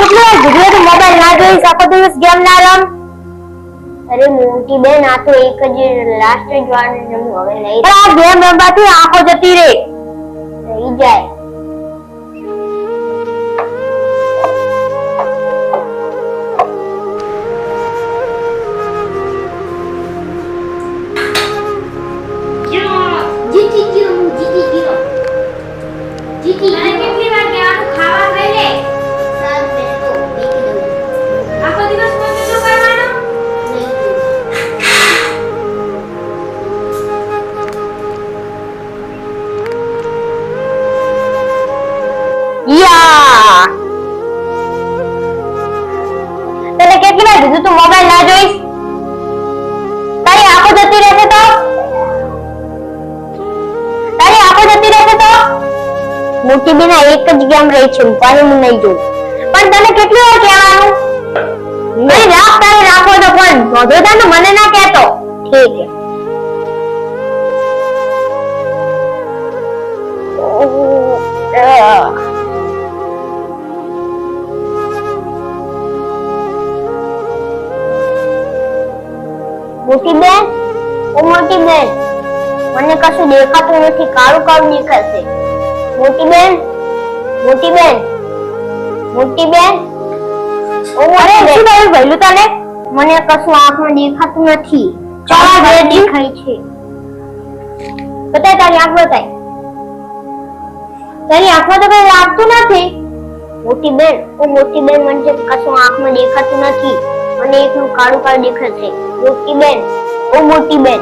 કેટલી વાર મોબાઈલ ના જોઈશ. આખો દિવસ ગેમ ના રમ. અરે મોટી બેન આ તો એક જ લાસ્ટ જ વાર રમ્યું હવે નહીં. પણ આ ગેમ રમવાથી આંખો જતી રહે. રહી જાય. મોટી બેના એક જ ગેમ રહી છે પાણી હું નહીં જોઉં પણ તને કેટલી વાર કહેવાનું? નહીં રાખ તારે રાખો તો પણ વધુ મને ના કહેતો. ઠીક છે. મોટી બેન ઓ મોટી બેન મને કશું દેખાતું નથી, કાળું કાળું દેખાશે. મોટી બેન મોટી બેન મોટી બેન ઓ અરે શું થયું ભઈલું તને મને કશું આંખમાં દેખાતું નથી. ચાલ, દેખાય છે. બતાય તારી આંખ બતાય. તારી આંખમાં તો કઈ લાગતું નથી. મોટી બેન ઓ મોટી બેન મને કશું આંખમાં દેખાતું નથી. મને એકલું કાળું કાળું છે. મોટી બેન ઓ મોટી બેન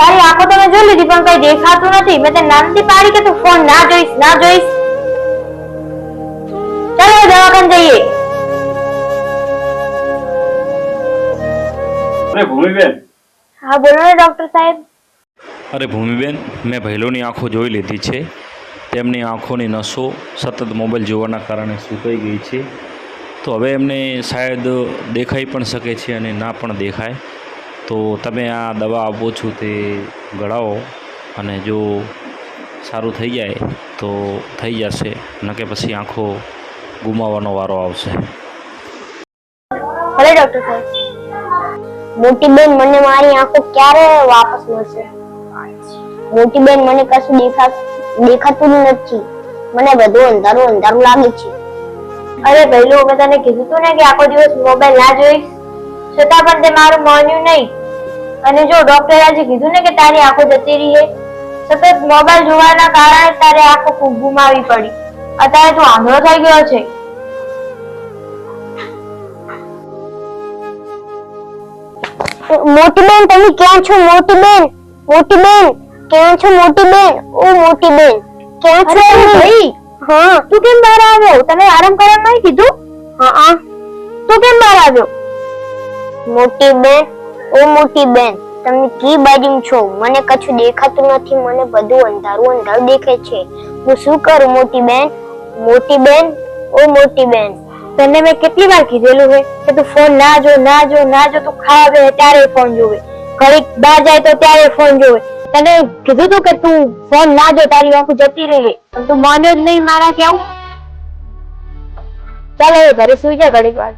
તારી આંખો તો મેં જોઈ લીધી પણ કઈ દેખાતું નથી. મેં તને નામથી પાડી કે તું ફોન ના જોઈશ ના જોઈશ? ચાલો દવાખાને જઈએ. અરે ભૂમિબેન. હા બોલો ને ડોક્ટર સાહેબ. અરે ભૂમિબેન મેં ભૈલોની આંખો જોઈ લીધી છે. તેમની આંખોની નસો સતત મોબાઈલ જોવાના કારણે સુકાઈ ગઈ છે. તો હવે એમને શાયદ દેખાઈ પણ શકે છે અને ના પણ દેખાય. તો તમે આ દવા આપો છો તે ગળાવો અને જો સારું થઈ જાય તો થઈ જશે ન કે પછી આંખો ગુમાવવાનો વારો આવશે. ભલે ડોક્ટર સાહેબ. મોટી બેન મને મારી આંખો ક્યારે વાપસ મળશે? મોટી બેન મને કશું દેખા, દેખાતું નથી. મને બધું અંધારું અંધારું લાગે છે. અરે પહેલું મેં તને કીધું તું ને કે આખો દિવસ મોબાઈલ ના જોઈશ. છતાં પણ તે મારું માન્યું નહીં. અને જો ડોક્ટરે આજે કીધું ને કે તારી આંખો જતી રહી છે સતત મોબાઈલ જોવાના કારણે તારે આંખો ખૂબ ગુમાવી પડી. અત્યારે તું આંધળો થઈ ગયો છે. મોટી બેન તમે ક્યાં છો? મોટી બેન મોટી બેન ક્યાં છો મોટી બેન? ઓ મોટી બેન ક્યાં છો ભાઈ હા. તું કેમ બહાર આવ્યો? તને આરામ કરવા નહીં કીધું? હા હા. તું કેમ બહાર આવ્યો? મોટી બેન ઓ મોટી બેન, તમે કી બાજુ છો? મને કશું દેખાતું નથી, મને બધું અંધારું અંધારું દેખાય છે. હું શું કરું, મોટી બેન? મોટી બેન? ઓ મોટી બેન, તને મેં કેટલી વાર કીધેલું હે? કે તું ફોન ના જો ના જો ના જો, તું ખાવા ત્યારે ફોન જોવે. ઘડીક બહાર જાય તો ત્યારે ફોન જોવે. તને કીધું તું કે તું ફોન ના જો, તારી આંખો જતી રહે. તું માન્યો જ નહીં મારા કેવું ચાલો ઘરે સુઈ જા ઘડીક વાર.